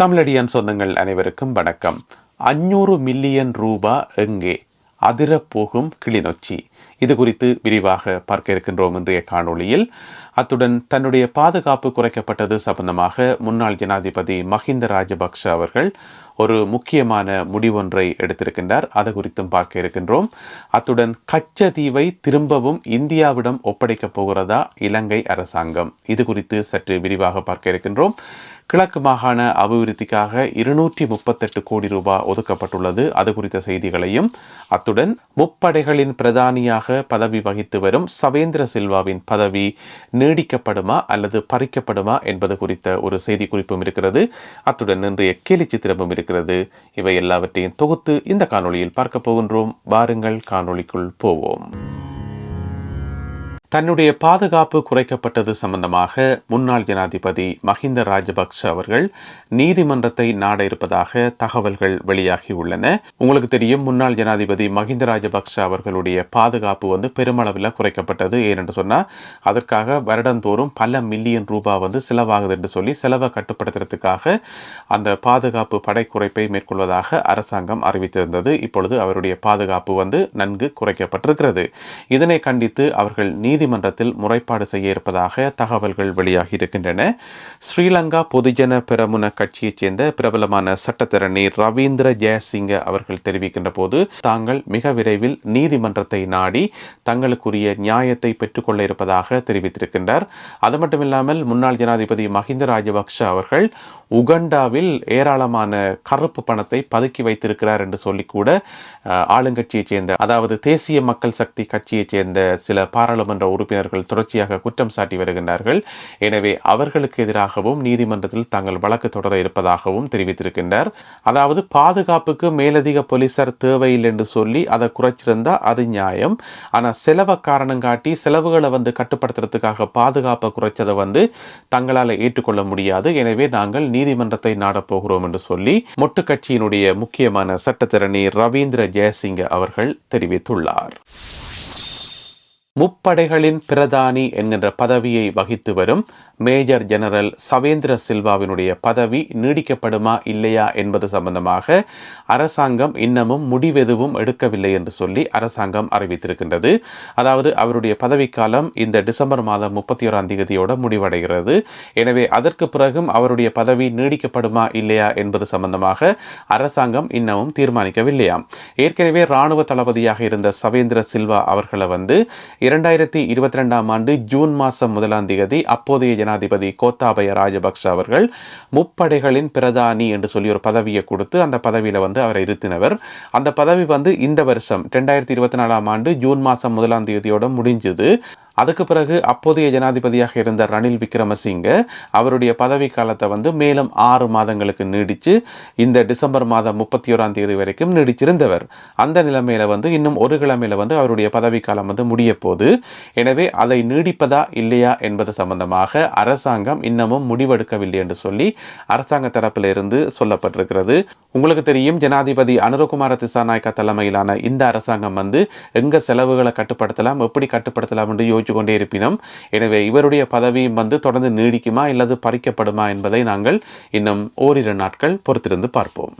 தமிழடியான் சொந்தங்கள் அனைவருக்கும் வணக்கம். அஞ்சூறு மில்லியன் ரூபா எங்கே? அதிரப்போகும் கிளிநொச்சி. இது குறித்து விரிவாக பார்க்க இருக்கின்றோம் இன்றைய காணொளியில். அத்துடன் தன்னுடைய பாதுகாப்பு குறைக்கப்பட்டது சம்பந்தமாக முன்னாள் ஜனாதிபதி மஹிந்த ராஜபக்ஷ அவர்கள் ஒரு முக்கியமான முடிவொன்றை எடுத்திருக்கின்றார். அது குறித்தும் பார்க்க இருக்கின்றோம். அத்துடன் கச்சதீவை திரும்பவும் இந்தியாவிடம் ஒப்படைக்கப் போகிறதா இலங்கை அரசாங்கம்? இது குறித்து சற்று விரிவாக பார்க்க இருக்கின்றோம். கிழக்கு மாகாண அபிவிருத்திக்காக இருநூற்றி முப்பத்தெட்டு கோடி ரூபாய் ஒதுக்கப்பட்டுள்ளது. அது குறித்த செய்திகளையும் அத்துடன் முப்படைகளின் பிரதானியாக பதவி வகித்து வரும் சவேந்திர சில்வாவின் பதவி நீடிக்கப்படுமா அல்லது பறிக்கப்படுமா என்பது குறித்த ஒரு செய்தி குறிப்பும் இருக்கிறது. அத்துடன் இன்றைய கேலி சித்திரமும் இருக்கிறது. இவை எல்லாவற்றையும் தொகுத்து இந்த காணொளியில் பார்க்க போகின்றோம். வாருங்கள் காணொளிக்குள் போவோம். தன்னுடைய பாதுகாப்பு குறைக்கப்பட்டது சம்பந்தமாக முன்னாள் ஜனாதிபதி மஹிந்த ராஜபக்ஷ அவர்கள் நீதிமன்றத்தை நாட இருப்பதாக தகவல்கள் வெளியாகியுள்ளன. உங்களுக்கு தெரியும் முன்னாள் ஜனாதிபதி மஹிந்த ராஜபக்ஷ அவர்களுடைய பாதுகாப்பு வந்து பெருமளவில் குறைக்கப்பட்டது ஏனென்று சொன்னால் அதற்காக வருடந்தோறும் பல மில்லியன் ரூபாய் வந்து செலவாகுது என்று சொல்லி செலவை கட்டுப்படுத்துறதுக்காக அந்த பாதுகாப்பு படை குறைப்பை மேற்கொள்வதாக அரசாங்கம் அறிவித்திருந்தது. இப்பொழுது அவருடைய பாதுகாப்பு வந்து நன்கு குறைக்கப்பட்டிருக்கிறது. இதனை கண்டித்து அவர்கள் நீதி நீதிமன்றத்தில் முறைப்பாடு செய்ய இருப்பதாக தகவல்கள் வெளியாகி இருக்கின்றன. ஸ்ரீலங்கா பொதுஜன பிரமுன கட்சியைச் சேர்ந்த பிரபலமான சட்டத்தரணி ரவீந்திர ஜெயசிங்க அவர்கள் தெரிவிக்கின்ற போது தாங்கள் மிக விரைவில் நீதிமன்றத்தை நாடி தங்களுக்குரிய நியாயத்தை பெற்றுக்கொள்ள இருப்பதாக தெரிவித்திருக்கின்றார். அது மட்டுமில்லாமல் முன்னாள் ஜனாதிபதி மஹிந்த ராஜபக்ஷ அவர்கள் உகண்டாவில் ஏராளமான கருப்பு பணத்தை பதுக்கி வைத்திருக்கிறார் என்று சொல்லிக்கூட ஆளுங்கட்சியைச் சேர்ந்த அதாவது தேசிய மக்கள் சக்தி கட்சியைச் சேர்ந்த சில பாராளுமன்ற உறுப்பினர்கள் தொடர்ச்சியாக குற்றம் சாட்டி வருகின்றார்கள். எனவே அவர்களுக்கு எதிராகவும் நீதிமன்றத்தில் தாங்கள் வழக்கு தொடர இருப்பதாகவும் தெரிவித்திருக்கின்றார். அதாவது பாதுகாப்புக்கு மேலதிக போலீசார் தேவையில்லை என்று சொல்லி அதை குறைச்சிருந்தா அது நியாயம். ஆனால் செலவை காரணம் காட்டி செலவுகளை வந்து கட்டுப்படுத்துறதுக்காக பாதுகாப்பை குறைச்சதை வந்து தங்களால் ஏற்றுக்கொள்ள முடியாது. எனவே நாங்கள் நீதிமன்றத்தை நாடப்போகிறோம் என்று சொல்லி மொட்டு கட்சியினுடைய முக்கியமான சட்டத்திரணி ரவீந்திர ஜெயசிங்க அவர்கள் தெரிவித்துள்ளார். முப்படைகளின் பிரதானி என்கின்ற பதவியை வகித்து வரும் மேஜர் ஜெனரல் சவேந்திர சில்வாவினுடைய பதவி நீடிக்கப்படுமா இல்லையா என்பது சம்பந்தமாக அரசாங்கம் இன்னமும் முடிவெதுவும் எடுக்கவில்லை என்று சொல்லி அரசாங்கம் அறிவித்திருக்கின்றது. அதாவது அவருடைய பதவிக்காலம் இந்த டிசம்பர் மாதம் முப்பத்தி ஓராம் தேதியோட முடிவடைகிறது. எனவே அதற்கு பிறகும் அவருடைய பதவி நீடிக்கப்படுமா இல்லையா என்பது சம்பந்தமாக அரசாங்கம் இன்னமும் தீர்மானிக்கவில்லையாம். ஏற்கனவே இராணுவ தளபதியாக இருந்த சவேந்திர சில்வா அவர்களை வந்து இரண்டாயிரத்தி இருபத்தி ரெண்டாம் ஆண்டு ஜூன் மாதம் முதலாம் தேதி அப்போதைய ஜனாதிபதி கோத்தாபய ராஜபக்ஷ அவர்கள் முப்படைகளின் பிரதானி என்று சொல்லி ஒரு பதவியை கொடுத்து அந்த பதவியில் வந்து அவரை இருத்தினவர். அந்த பதவி வந்து இந்த வருஷம் ரெண்டாயிரத்தி இருபத்தி நாலாம் ஆண்டு ஜூன் மாதம் முதலாம் தேதியோட முடிஞ்சது. அதுக்கு பிறகு அப்போதைய ஜனாதிபதியாக இருந்த ரணில் விக்ரமசிங்க அவருடைய பதவி காலத்தை வந்து மேலும் ஆறு மாதங்களுக்கு நீடித்து இந்த டிசம்பர் மாதம் முப்பத்தி ஓராம் தேதி வரைக்கும் நீடிச்சிருந்தவர். அந்த நிலைமையில் வந்து இன்னும் ஒரு கிழமையில வந்து அவருடைய பதவி காலம் வந்து முடிய போது எனவே அதை நீடிப்பதா இல்லையா என்பது சம்பந்தமாக அரசாங்கம் இன்னமும் முடிவெடுக்கவில்லை என்று சொல்லி அரசாங்க தரப்பில் இருந்து சொல்லப்பட்டிருக்கிறது. உங்களுக்கு தெரியும் ஜனாதிபதி அனுரகுமார திசாநாயக்கா தலைமையிலான இந்த அரசாங்கம் வந்து எங்க செலவுகளை கட்டுப்படுத்தலாம் எப்படி கட்டுப்படுத்தலாம் என்று யோசிச்சு கொண்டே இருப்பினும் எனவே இவருடைய பதவியும் வந்து தொடர்ந்து நீடிக்குமா அல்லது பறிக்கப்படுமா என்பதை நாங்கள் இன்னும் ஓரிரு நாட்கள் பொறுத்திருந்து பார்ப்போம்.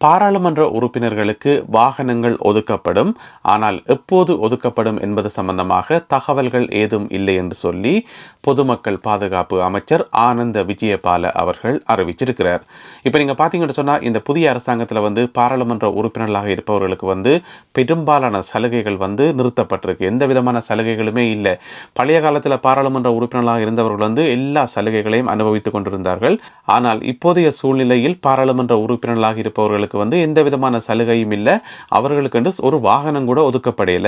பாராளுமன்ற உறுப்பினர்களுக்கு வாகனங்கள் ஒதுக்கப்படும். ஆனால் எப்போது ஒதுக்கப்படும் என்பது சம்பந்தமாக தகவல்கள் ஏதும் இல்லை என்று சொல்லி பொதுமக்கள் பாதுகாப்பு அமைச்சர் ஆனந்த விஜயபால அவர்கள் அறிவிச்சிருக்கிறார். இப்போ நீங்கள் பார்த்தீங்கன்னு சொன்னால் இந்த புதிய அரசாங்கத்தில் வந்து பாராளுமன்ற உறுப்பினர்களாக இருப்பவர்களுக்கு வந்து பெரும்பாலான சலுகைகள் வந்து நிறுத்தப்பட்டிருக்கு. எந்த விதமான சலுகைகளுமே இல்லை. பழைய காலத்தில் பாராளுமன்ற உறுப்பினர்களாக இருந்தவர்கள் வந்து எல்லா சலுகைகளையும் அனுபவித்துக் கொண்டிருந்தார்கள். ஆனால் இப்போதைய சூழ்நிலையில் பாராளுமன்ற உறுப்பினர்களாக இருப்பவர்களுக்கு அவர்களுக்கு வந்து எந்த விதமான சலுகையும் இல்லை. அவர்களுக்கு என்று ஒரு வாகனம் கூட ஒதுக்கப்படையில.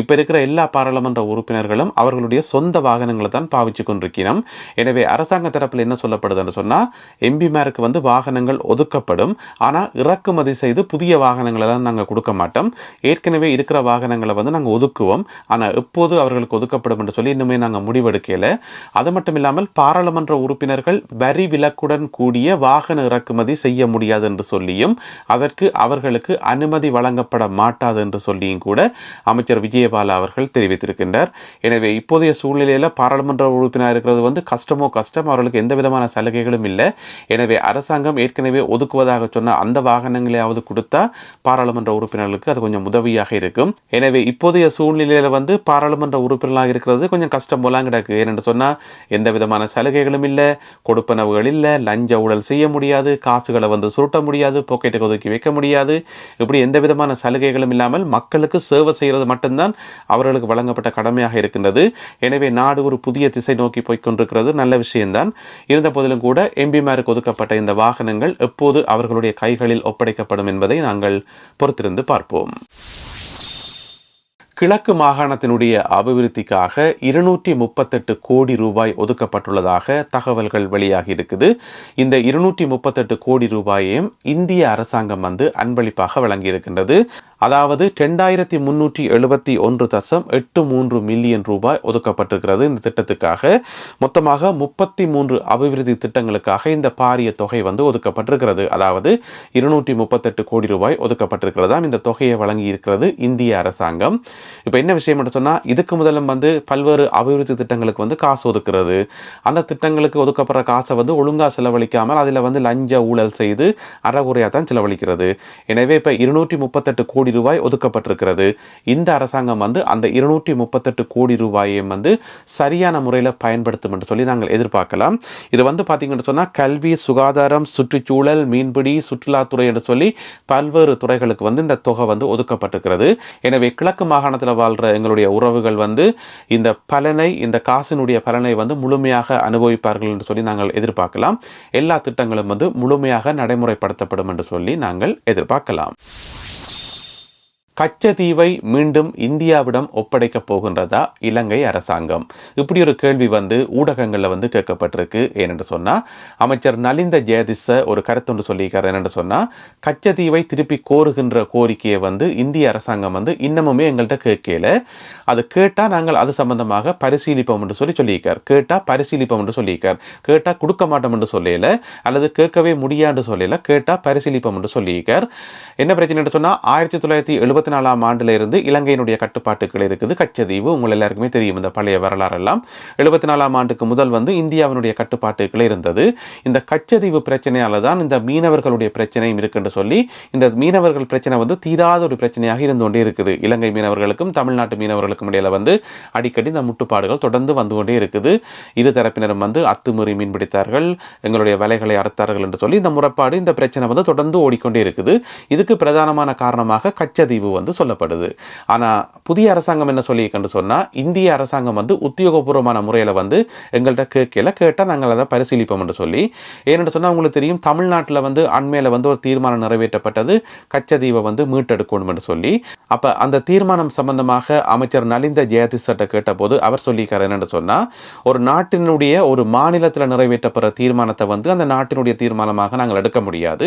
இப்போ இருக்கிற எல்லா பாராளுமன்ற உறுப்பினர்களும் அவர்களுடைய சொந்த வாகனங்களை தான் பாவிச்சு கொண்டிருக்கிறோம். எனவே அரசாங்க தரப்பில் என்ன சொல்லப்படுதுன்னு சொன்னால் எம்பிமாருக்கு வந்து வாகனங்கள் ஒதுக்கப்படும். ஆனால் இறக்குமதி செய்து புதிய வாகனங்களை தான் நாங்கள் கொடுக்க மாட்டோம். ஏற்கனவே இருக்கிற வாகனங்களை வந்து நாங்கள் ஒதுக்குவோம். ஆனால் எப்போது அவர்களுக்கு ஒதுக்கப்படும் என்று சொல்லி இன்னுமே நாங்கள் முடிவெடுக்கல. அது மட்டும் இல்லாமல் பாராளுமன்ற உறுப்பினர்கள் வரி விலக்குடன் கூடிய வாகன இறக்குமதி செய்ய முடியாது என்று சொல்லியும் அதற்கு அவர்களுக்கு அனுமதி வழங்கப்பட மாட்டாது என்று சொல்லியும் கூட அமைச்சர் விஜயபாலா அவர்கள் தெரிவித்திருக்கின்றார். எனவே இப்போதைய சூழ்நிலையில் பாராளுமன்ற உறுப்பினர் இருக்கிறது வந்து கஷ்டமோ கஷ்டம் அவர்களுக்கு எந்த விதமான சலுகைகளும் இல்லை. எனவே அரசாங்கம் ஏற்கனவே ஒதுக்குவதாக சொன்ன அந்த வாகனங்களையாவது கொடுத்தா பாராளுமன்ற உறுப்பினர்களுக்கு அது கொஞ்சம் உதவியாக இருக்கும். எனவே இப்போதைய சூழ்நிலையில் வந்து பாராளுமன்ற உறுப்பினர்களாக இருக்கிறது கொஞ்சம் கஷ்டம் போலாம் கிடக்கு. ஏனென்று சொன்னால் எந்த விதமான சலுகைகளும் இல்லை கொடுப்பனவுகள் இல்லை லஞ்ச ஊழல் செய்ய முடியாது காசுகளை வந்து சுருட்ட முடியாது பாக்கெட்டுக்கு ஒதுக்கி வைக்க முடியாது. இப்படி எந்த விதமான சலுகைகளும் இல்லாமல் மக்களுக்கு சேவை செய்கிறது மட்டும்தான் அவர்களுக்கு வழங்கப்பட்ட கடமையாக இருக்கின்றது. எனவே நாடு ஒரு புதிய திசை நோக்கி போய்கொண்டிருக்கிறது நல்ல விஷயம்தான். இருந்த போதிலும் கூட எம்பிமாருக்கு ஒதுக்கப்பட்ட இந்த வாகனங்கள் எப்போது அவர்களுடைய கைகளில் ஒப்படைக்கப்படும் என்பதை நாங்கள் பொறுத்திருந்து பார்ப்போம். கிழக்கு மாகாணத்தினுடைய அபிவிருத்திக்காக இருநூற்றி முப்பத்தெட்டு கோடி ரூபாய் ஒதுக்கப்பட்டுள்ளதாக தகவல்கள் வெளியாகி இருக்குது. இந்த இருநூற்றி முப்பத்தெட்டு கோடி ரூபாயையும் இந்திய அரசாங்கம் வந்து அன்பளிப்பாக வழங்கியிருக்கின்றது. அதாவது ரெண்டாயிரத்தி முன்னூற்றி எழுபத்தி ஒன்று தசம் எட்டு மூன்று மில்லியன் ரூபாய் ஒதுக்கப்பட்டிருக்கிறது இந்த திட்டத்துக்காக. மொத்தமாக முப்பத்தி மூன்று அபிவிருத்தி திட்டங்களுக்காக இந்த பாரிய தொகை வந்து ஒதுக்கப்பட்டிருக்கிறது. அதாவது இருநூற்றி முப்பத்தெட்டு கோடி ரூபாய் ஒதுக்கப்பட்டிருக்கிறதா இந்த தொகையை வழங்கி இருக்கிறது இந்திய அரசாங்கம். இப்போ என்ன விஷயம் என்று சொன்னால் இதுக்கு முதலும் வந்து பல்வேறு அபிவிருத்தி திட்டங்களுக்கு வந்து காசு ஒதுக்குறது. அந்த திட்டங்களுக்கு ஒதுக்கப்படுற காசை வந்து ஒழுங்காக செலவழிக்காமல் அதில் வந்து லஞ்ச ஊழல் செய்து அறகுறையாக தான் செலவழிக்கிறது. எனவே இப்போ இருநூற்றி முப்பத்தெட்டு கோடி ரூபாய் ஒதுக்கப்பட்டிருக்கிறது. இந்த அரசாங்கம் வந்து அந்த இருநூற்றி முப்பத்தெட்டு கோடி ரூபாயையும் வந்து சரியான முறையில் பயன்படுத்தும் என்று சொல்லி நாங்கள் எதிர்பார்க்கலாம். இது வந்து பார்த்தீங்கன்னு சொன்னால் கல்வி சுகாதாரம் சுற்றுச்சூழல் மீன்பிடி சுற்றுலாத்துறை என்று சொல்லி பல்வேறு துறைகளுக்கு வந்து இந்த தொகை வந்து ஒதுக்கப்பட்டிருக்கிறது. எனவே கிழக்கு மாகாணத்தில் வாழ்கிற எங்களுடைய உறவுகள் வந்து இந்த பலனை இந்த காசினுடைய பலனை வந்து முழுமையாக அனுபவிப்பார்கள் என்று சொல்லி நாங்கள் எதிர்பார்க்கலாம். எல்லா திட்டங்களும் வந்து முழுமையாக நடைமுறைப்படுத்தப்படும் என்று சொல்லி நாங்கள் எதிர்பார்க்கலாம். கச்சத்தீவை மீண்டும் இந்தியாவிடம் ஒப்படைக்கப் போகின்றதா இலங்கை அரசாங்கம்? இப்படி ஒரு கேள்வி வந்து ஊடகங்களில் வந்து கேட்கப்பட்டிருக்கு. ஏனென்று சொன்னால் அமைச்சர் நலிந்த ஜெயதிச ஒரு கருத்தொன்று சொல்லியிருக்கார். என்னென்று சொன்னால் கச்சத்தீவை திருப்பி கோருகின்ற கோரிக்கையை வந்து இந்திய அரசாங்கம் வந்து இன்னமுமே எங்கள்கிட்ட கேட்கல. அது கேட்டால் நாங்கள் அது சம்பந்தமாக பரிசீலிப்போம் என்று சொல்லி சொல்லியிருக்கார். கேட்டால் பரிசீலிப்போம் என்று சொல்லியிருக்கார். கேட்டால் கொடுக்க மாட்டோம் என்று சொல்லல. அல்லது கேட்கவே முடியாது சொல்லல. கேட்டால் பரிசீலிப்போம் என்று சொல்லியிருக்கார். என்ன பிரச்சனை என்று சொன்னால் ஆயிரத்தி தொள்ளாயிரத்தி எழுபத்தி நாலாம் ஆண்டுல இருந்து இலங்கையினுடைய கட்டுப்பாட்டுகள் இருக்குது. கச்சதீவு உங்கள் எல்லாருக்குமே தெரியும் இந்த பழைய வரலாறெல்லாம். எழுபத்தி நாலாம் ஆண்டுக்கு முதல் வந்து இந்தியாவினுடைய கட்டுப்பாட்டுகள் இருந்தது. இந்த கச்சதீவு பிரச்சனையால தான் இந்த மீனவர்களுடைய பிரச்சனையும் இருக்குன்னு சொல்லி இந்த மீனவர்கள் பிரச்சனை வந்து தீராத ஒரு பிரச்சனையாக இருந்து கொண்டே இருக்குது. இலங்கை மீனவர்களுக்கும் தமிழ்நாட்டு மீனவர்களுக்கும் இடையில வந்து அடிக்கடி இந்த முட்டுப்பாடுகள் தொடர்ந்து வந்து கொண்டே இருக்குது. இரு தரப்பினரும் வந்து அத்துமீறி மீன் பிடித்தார்கள் எங்களுடைய வலைகளை அறுத்தார்கள் என்று சொல்லி இந்த முறைப்பாடு இந்த பிரச்சனை வந்து தொடர்ந்து ஓடிக்கொண்டே இருக்குது. இதுக்கு பிரதானமான காரணமாக கச்சதீவு வந்து சொல்லப்படுது. ஆனால் புதிய அரசாங்கம் என்ன சொல்லியிருக்கன்னு சொன்னால் இந்திய அரசாங்கம் வந்து உத்தியோகபூர்வமான முறையில் வந்து எங்கள்கிட்ட கேட்கல. கேட்டால் நாங்கள் அதை பரிசீலிப்போம் என்று சொல்லி. ஏன்னு சொன்னால் உங்களுக்கு தெரியும் தமிழ்நாட்டில் வந்து அண்மையில் வந்து ஒரு தீர்மானம் நிறைவேற்றப்பட்டது. கச்சதீவை வந்து மீட்டெடுக்கணும் என்று சொல்லி. அப்போ அந்த தீர்மானம் சம்பந்தமாக அமைச்சர் நலிந்த ஜெயதிசட்டை கேட்டபோது அவர் சொல்லியிருக்கார் என்னென்று சொன்னால் ஒரு நாட்டினுடைய ஒரு மாநிலத்தில் நிறைவேற்றப்படுற தீர்மானத்தை வந்து அந்த நாட்டினுடைய தீர்மானமாக நாங்கள் எடுக்க முடியாது.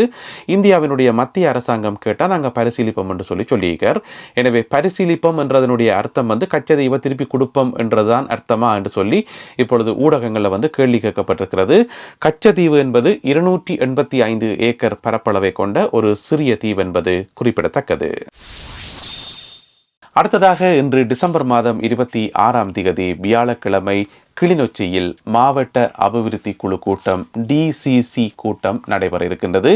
இந்தியாவினுடைய மத்திய அரசாங்கம் கேட்டால் நாங்கள் பரிசீலிப்போம் என்று சொல்லி சொல்லி சொல்லியிருக்கார் எனவே பரிசீலிப்போம் என்றதனுடைய அர்த்தம் வந்து கச்சதீவை திருப்பி கொடுப்போம் என்றதுதான் அர்த்தமா என்று சொல்லி இப்பொழுது ஊடகங்களில் வந்து கேள்வி கேட்கப்பட்டிருக்கிறது. கச்சதீவு என்பது இருநூற்றி எண்பத்தி ஐந்து ஏக்கர் பரப்பளவை கொண்ட ஒரு சிறிய தீவு என்பது குறிப்பிடத்தக்கது. அடுத்ததாக இன்று டிசம்பர் மாதம் இருபத்தி ஆறாம் திகதி வியாழக்கிழமை கிளிநொச்சியில் மாவட்ட அபிவிருத்தி குழு கூட்டம் டிசிசி கூட்டம் நடைபெற இருக்கின்றது.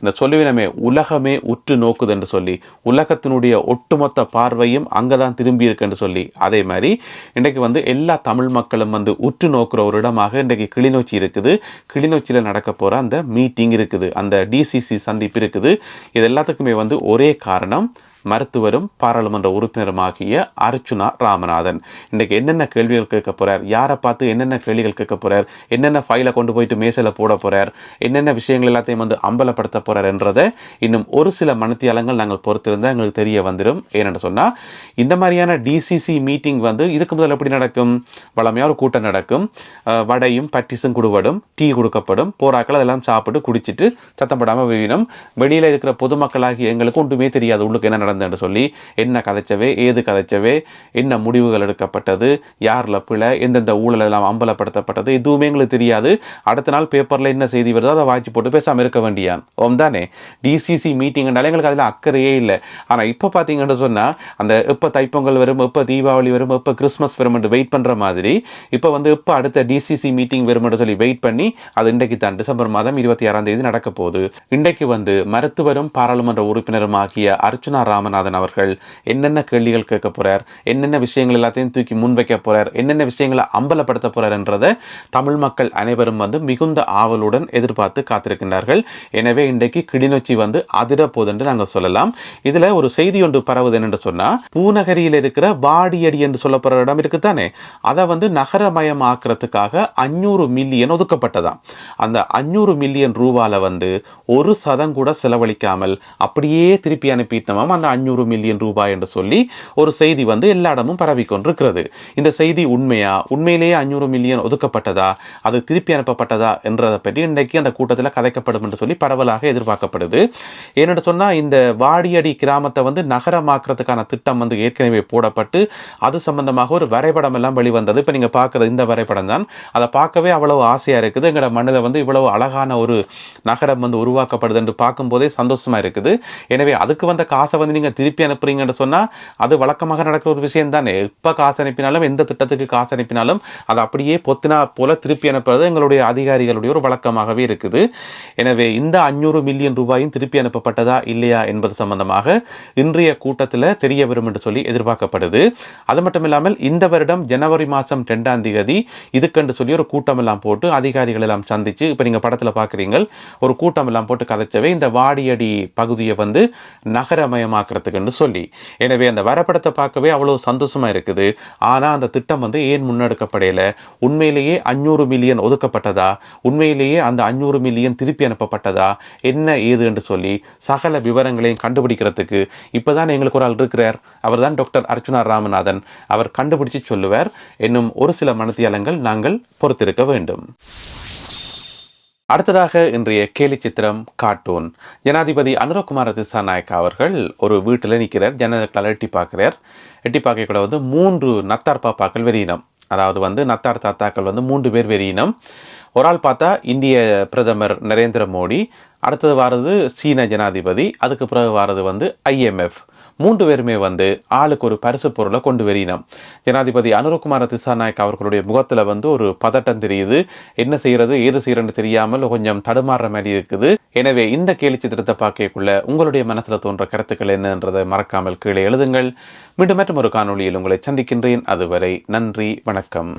இந்த சொல்லுவினமே உலகமே உற்று நோக்குது என்று சொல்லி உலகத்தினுடைய ஒட்டுமொத்த பார்வையும் அங்கதான் திரும்பி இருக்குன்னு சொல்லி அதே மாதிரி இன்றைக்கு வந்து எல்லா தமிழ் மக்களும் வந்து உற்று நோக்குற ஒரு இடமாக இன்றைக்கு கிளிநொச்சி இருக்குது. கிளிநொச்சியில் நடக்க போகிற அந்த மீட்டிங் இருக்குது அந்த டிசிசி சந்திப்பு இருக்குது. இது எல்லாத்துக்குமே வந்து ஒரே காரணம் மருத்துவரும் பாராளுமன்ற உறுப்பினருமாகிய அர்ச்சுனா ராமநாதன். இன்றைக்கு என்னென்ன கேள்விகள் கேட்க போறார்? யாரை பார்த்து என்னென்ன கேள்விகள் கேட்க போறார்? என்னென்ன ஃபைலை கொண்டு போயிட்டு மேசையில் போட போறார்? என்னென்ன விஷயங்கள் எல்லாத்தையும் வந்து அம்பலப்படுத்த போறார் என்றதை இன்னும் ஒரு சில மனத்தியாலங்கள் நாங்கள் பொறுத்திருந்தால் எங்களுக்கு தெரிய வந்துடும் ஏன்னு சொன்னால் இந்த மாதிரியான டிசிசி மீட்டிங் வந்து இதுக்கு முதல்ல எப்படி நடக்கும்? வளமையாக ஒரு கூட்டம் நடக்கும். வடையும் பட்டிஸும் குடுவடும் டீ கொடுக்கப்படும் போராக்கள் அதெல்லாம் சாப்பிட்டு குடிச்சிட்டு சத்தம் போடாமல் வெளியில் இருக்கிற பொதுமக்களாகி எங்களுக்கு ஒன்றுமே தெரியாது உள்ளுக்கு என்ன நடந்தேன்னு சொல்லி என்ன கதைச்சவே ஏது கதைச்சவே என்ன முடிவுகள் எடுக்கப்பட்டது யாரில் பிழை எந்தெந்த ஊழல் எல்லாம் அம்பலப்படுத்தப்பட்டது எதுவுமே எங்களுக்கு தெரியாது. அடுத்த நாள் பேப்பரில் என்ன செய்தி வருதோ அதை வாய்ச்சி போட்டு பேசாமல் இருக்க வேண்டியான் ஓம் தானே? டிசிசி மீட்டிங்னால எங்களுக்கு அதில் அக்கறையே இல்லை. ஆனால் இப்போ பார்த்தீங்கன்னு சொன்னால் அந்த எப்போ தைப்பொங்கல் வரும் எப்போ தீபாவளி வரும் எப்போ கிறிஸ்மஸ் வரும் வெயிட் பண்ணுற மாதிரி இப்போ வந்து இப்போ அடுத்த டிசிசி மீட்டிங் வரும்னு சொல்லி வெயிட் பண்ணி அது இன்றைக்கு தான் டிசம்பர் மாதம் இருபத்தி ஆறாம் தேதி நடக்க போகுது. இன்றைக்கு வந்து மருத்துவரும் பாராளுமன்ற உறுப்பினரும் ஆகிய அர்ச்சுனா ராமநாதன் அவர்கள் என்னென்ன கேள்விகள் கேட்க போகிறார் என்னென்ன விஷயங்கள் எல்லாத்தையும் தூக்கி முன்வைக்க போகிறார் என்னென்ன விஷயங்களை அம்பலப்படுத்த போகிறார் என்றதை தமிழ் மக்கள் அனைவரும் வந்து மிகுந்த ஆவலுடன் எதிர்பார்த்து காத்திருக்கின்றார்கள். எனவே இன்றைக்கு கிளிநொச்சி வந்து அதிர போகுது என்று நாங்கள் சொல்லலாம். இதில் ஒரு செய்தி ஒன்று பரவுது என்னென்று சொன்னால் பூநகரியில் இருக்கிற வாடியடி என்று சொல்லப்படுற இடம் இருக்குதானே? அதை வந்து நகரமயமாக்குறதுக்காக அஞ்சூறு மில்லியன் ஒதுக்கப்பட்டதாம். அந்த அஞ்சூறு மில்லியன் ரூபாவில் வந்து ஒரு சதம் கூட செலவழிக்காமல் அப்படியே திருப்பி அனுப்பிட்டோமாம் அந்த அஞ்சூறு மில்லியன் ரூபாய் என்று சொல்லி ஒரு செய்தி வந்து எல்லா இடமும் பரவிக்கொண்டிருக்கிறது. இந்த செய்தி உண்மையா? உண்மையிலேயே அஞ்சூறு மில்லியன் ஒதுக்கப்பட்டதா? அது திருப்பி அனுப்பப்பட்டதா என்றதை பற்றி இன்றைக்கு அந்த கூட்டத்தில் கதைக்கப்படும் என்று சொல்லி பரவலாக எதிர்பார்க்கப்படுது. ஏனென்று சொன்னால் இந்த வாடியடி கிராமத்தை வந்து நகரமாக்குறதுக்கான திட்டம் வந்து ஏற்கனவே போடப்பட்டு அது சம்பந்தமாக ஒரு வரைபடம் எல்லாம் வெளிவந்தது. இப்போ நீங்கள் பார்க்குறது இந்த வரைபடம் தான். அதை பார்க்கவே அவ்வளவு ஆசையாக இருக்குது. எங்களோட மண்ணில் வந்து இவ்வளவு அழகான ஒரு நகரம் வந்து உருவாக்கப்படுது என்று பார்க்கும்போதே சந்தோஷமாக இருக்குது. எனவே அதுக்கு வந்த காசை வந்து நீங்கள் திருப்பி அனுப்புறீங்கன்னு சொன்னால் அது வழக்கமாக நடக்கிற ஒரு விஷயம் தானே எப்போ காசு அனுப்பினாலும் எந்த திட்டத்துக்கு காசு அனுப்பினாலும் அதை அப்படியே பொத்தினா போல திருப்பி அனுப்புறது எங்களுடைய அதிகாரிகளுடைய ஒரு வழக்கமாகவே இருக்குது. எனவே இந்த அஞ்சூறு மில்லியன் ரூபாயும் திருப்பி அனுப்பப்பட்டதா இல்லையா என்பது சம்பந்தமாக இன்றைய கூட்டத்தில் தெரிய வரும் என்று சொல்லி எதிர்பார்க்கப்படுது. அது மட்டும் இல்லாமல் இந்த வருடம் ஜனவரி மாதம் ரெண்டாம் தேதி இதுக்கென்று சொல்லி ஒரு கூட்டம் எல்லாம் போட்டு அதிகாரிகள் எல்லாம் சந்திச்சு இப்போ நீங்கள் படத்தில் பார்க்குறீங்க ஒரு கூட்டம் எல்லாம் போட்டு கதைச்சவே இந்த வாடியடி பகுதியை வந்து பார்க்குறதுக்குன்னு சொல்லி. எனவே அந்த வரப்படத்தை பார்க்கவே அவ்வளோ சந்தோஷமா இருக்குது. ஆனால் அந்த திட்டம் வந்து ஏன் முன்னெடுக்கப்படையில உண்மையிலேயே அஞ்சூறு மில்லியன் ஒதுக்கப்பட்டதா? உண்மையிலேயே அந்த அஞ்சூறு மில்லியன் திருப்பி அனுப்பப்பட்டதா? என்ன ஏது என்று சொல்லி சகல விவரங்களையும் கண்டுபிடிக்கிறதுக்கு இப்போ தான் எங்களுக்கு ஒரு ஆள் இருக்கிறார். அவர் தான் டாக்டர் அர்ச்சுனா ராமநாதன். அவர் கண்டுபிடிச்சு சொல்லுவார். இன்னும் ஒரு சில மனத்தியாலங்கள் நாங்கள் பொறுத்திருக்க வேண்டும். அடுத்ததாக இன்றைய கேலி சித்திரம் கார்ட்டூன். ஜனாதிபதி அனுரகுமார திசாநாயக்கா அவர்கள் ஒரு வீட்டில் நிற்கிறார் ஜனங்களால் எட்டி பார்க்கிறார். எட்டி பார்க்கக்கூட வந்து மூன்று நத்தார் பாப்பாக்கள் வெறியினம். அதாவது வந்து நத்தார் தாத்தாக்கள் வந்து மூன்று பேர் வெறியினம். ஒரு ஆள் பார்த்தா இந்திய பிரதமர் நரேந்திர மோடி அடுத்தது வாரது சீன ஜனாதிபதி அதுக்கு பிறகு வாரது வந்து ஐஎம்எஃப் மூன்று பேருமே வந்து ஆளுக்கு ஒரு பரிசு பொருளை கொண்டு வரினோம் ஜனாதிபதி அனுரகுமார திசாநாயக் அவர்களுடைய முகத்தில் வந்து ஒரு பதட்டம் தெரியுது. என்ன செய்யறது ஏது செய்யறன்னு தெரியாமல் கொஞ்சம் தடுமாறுற மாதிரி இருக்குது. எனவே இந்த கேலி சித்திரத்தை பார்க்கக்குள்ள உங்களுடைய மனசில் தோன்ற கருத்துக்கள் என்னன்றதை மறக்காமல் கீழே எழுதுங்கள். மீண்டும் மற்றும் ஒரு காணொளியில் உங்களை சந்திக்கின்றேன். அதுவரை நன்றி வணக்கம்.